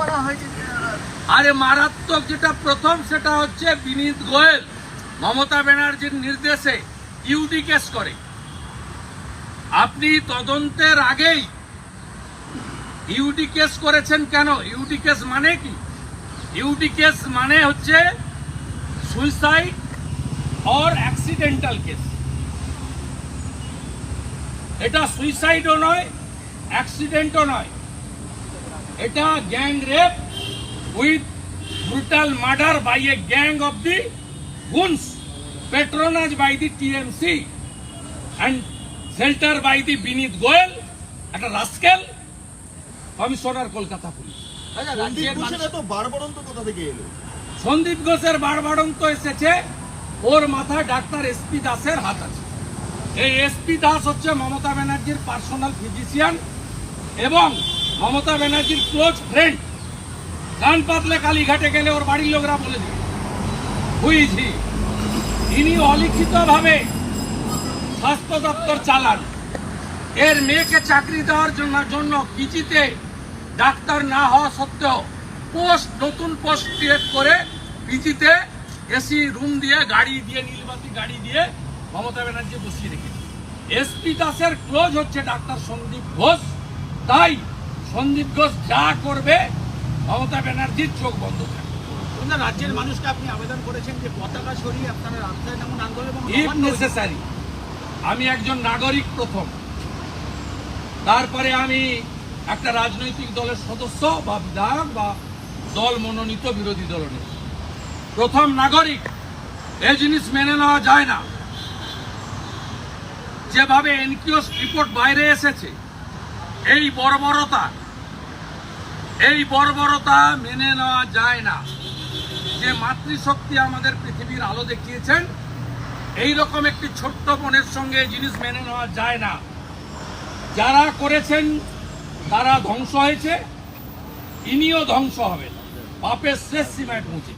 বলা হয়েছে আরে মারাত্মক যেটা প্রথম, সেটা হচ্ছে বিনীত গোয়েল, মমতা ব্যানার্জির নির্দেশে ইউডি কেস করে। আপনি তদন্তের আগেই ইউডি কেস করেছেন কেন? ইউডি কেস মানে কি? ইউডি কেস মানে হচ্ছে সুইসাইড অর অ্যাক্সিডেন্টাল কেস এটা সুইসাইডও নয় অ্যাক্সিডেন্টও নয়। এটা gang rape with brutal murder by a gang of the goons patronized by the TMC and shelter by the Vineet Goel একটা রাস্কেল কমিশনার কলকাতা পুলিশ। আচ্ছা, সন্দীপ ঘোষের বারবারন্ত এসেছে ওর মাথায় ডাক্তার এসপি দাসের হাত আছে। এই এসপি দাস হচ্ছে মমতা ব্যানার্জির পার্সোনাল ফিজিশিয়ান এবং মমতা ব্যানার্জির ক্লোজ ফ্রেন্ড। কান পাতলে কালীঘাটে গেলে ওর বাড়ির লোকরা বলে দিবে। বুঝছি ইনি অলিখিতভাবে স্বাস্থ্য দপ্তর চালান। এর মেয়েকে চাকরি দেওয়ার জন্য জন্য পিজিতে ডাক্তার না হওয়া সত্ত্বেও পোস্ট নতুন পোস্ট ক্রিয়েট করে পিজিতে এসি রুম দিয়ে গাড়ি দিয়ে নীলবাতি গাড়ি দিয়ে মমতা ব্যানার্জি বসিয়ে রেখেছে। এসপি দাসের ক্লোজ হচ্ছে ডাক্তার সন্দীপ ঘোষ। তাই সন্দীপ ঘোষ যা করবে মমতা ব্যানার্জির চোখ বন্ধ থাকবে। রাজ্যের মানুষকে আপনি আবেদন করেছেন যে পতাকা সরিয়ে আপনারা রাস্তায় নামুন আন্দোলন নেসেসারি আমি একজন নাগরিক প্রথম। তারপরে আমি একটা রাজনৈতিক দলের সদস্য বা বিধায়ক বা দল মনোনীত বিরোধী দলনেতা প্রথম নাগরিক এই জিনিস মেনে নেওয়া যায় না। যেভাবে এনকিওস রিপোর্ট বাইরে এসেছে এই বর্বরতা এই বর্বরতা মেনে নেওয়া যায় না। যে মাতৃশক্তি আমাদের পৃথিবীর আলো দেখিয়েছেন, এই রকম একটি ছোট্ট বোনের সঙ্গে জিনিস মেনে নেওয়া যায় না। যারা করেছেন, তারা ধ্বংস হয়েছে, ইনিও ধ্বংস হবেন। বাপের শেষ সীমায় পৌঁছে।